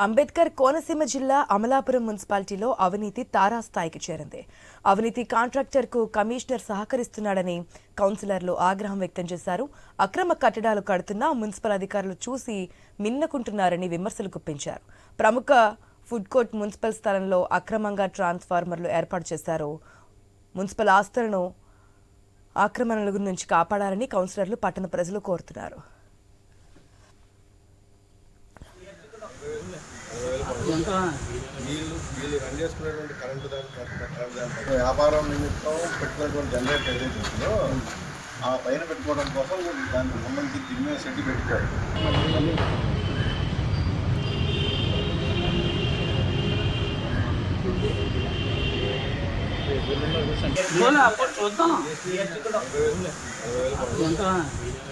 అంబేద్కర్ కోనసీమ జిల్లా అమలాపురం మున్సిపాలిటీలో అవినీతి తారాస్థాయికి చేరింది. అవినీతి కాంట్రాక్టర్కు కమిషనర్ సహకరిస్తున్నాడని కౌన్సిలర్లు ఆగ్రహం వ్యక్తం చేశారు. అక్రమ కట్టడాలు కడుతున్నా మున్సిపల్ అధికారులు చూసి మిన్నకుంటున్నారని విమర్శలు గుప్పించారు. ప్రముఖ ఫుడ్ కోర్ట్ మున్సిపల్ స్థలంలో అక్రమంగా ట్రాన్స్ఫార్మర్లు ఏర్పాటు చేశారు. మున్సిపల్ ఆస్తులను ఆక్రమణల నుంచి కాపాడాలని కౌన్సిలర్లు పట్టణ ప్రజలు కోరుతున్నారు. వీళ్ళు వీళ్ళు రన్ చేసుకునేటువంటి కరెంటు దాని వ్యాపారం నిమిత్తం పెట్టుకున్నటువంటి జనరేటర్ ఏదైతే ఉందో ఆ పైన పెట్టుకోవడం కోసం దానికి సంబంధించి దీని మీద సెట్ పెట్టారు.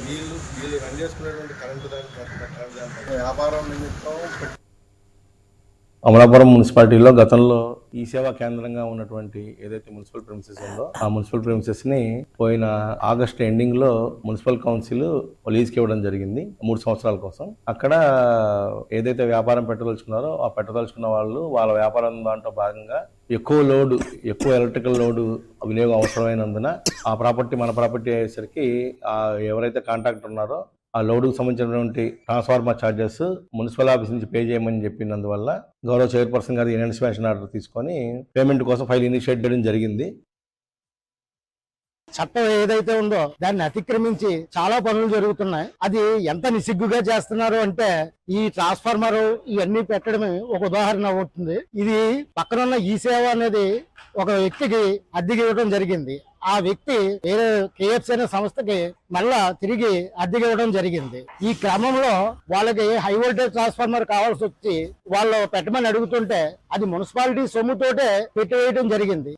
వీళ్ళు వీళ్ళు రన్ చేసుకునేటువంటి కరెంటు దాని వ్యాపారం నిమిత్తం పెట్టు అమలాపురం మున్సిపాలిటీలో గతంలో ఈ సేవా కేంద్రంగా ఉన్నటువంటి ఏదైతే మున్సిపల్ ప్రిమిసెస్ ఉందో ఆ మున్సిపల్ ప్రిమిసెస్ని పోయిన ఆగస్ట్ ఎండింగ్లో మున్సిపల్ కౌన్సిల్ లీజ్కి ఇవ్వడం జరిగింది మూడు సంవత్సరాల కోసం. అక్కడ ఏదైతే వ్యాపారం పెట్టదలుచుకున్నారో ఆ పెట్టదలుచుకున్న వాళ్ళు వాళ్ళ వ్యాపారం దాంట్లో భాగంగా ఎక్కువ లోడ్ ఎక్కువ ఎలక్ట్రికల్ లోడ్ వినియోగం అవసరమైనందున ఆ ప్రాపర్టీ మన ప్రాపర్టీ అయ్యేసరికి ఆ ఎవరైతే కాంట్రాక్టర్ ఉన్నారో ఆ లోడుకు సంబంధించినటువంటి ట్రాన్స్ఫార్మర్ ఛార్జెస్ మున్సిపల్ ఆఫీస్ నుంచి పే చేయమని చెప్పినందువల్ల గౌరవ చైర్పర్సన్ గారి ఇన్వెస్టిగేషన్ ఆర్డర్ తీసుకొని పేమెంట్ కోసం ఫైల్ ఇనిషియేట్ చేయడం జరిగింది. చట్టం ఏదైతే ఉందో దాన్ని అతిక్రమించి చాలా పనులు జరుగుతున్నాయి. అది ఎంత నిసిగ్గుగా చేస్తున్నారు అంటే ఈ ట్రాన్స్ఫార్మర్ ఇవన్నీ పెట్టడమే ఒక ఉదాహరణ అవుతుంది. ఇది పక్కనున్న ఈ సేవ అనేది ఒక వ్యక్తికి అద్దెకి ఇవ్వడం జరిగింది. ఆ వ్యక్తి వేరే కేఎఫ్సి అనే సంస్థకి మళ్ళా తిరిగి అద్దెకి ఇవ్వడం జరిగింది. ఈ క్రమంలో వాళ్ళకి హై వోల్టేజ్ ట్రాన్స్ఫార్మర్ కావాల్సి వచ్చి వాళ్ళు పెట్టమని అడుగుతుంటే అది మున్సిపాలిటీ సొమ్ముతోటే పెట్టివేయడం జరిగింది.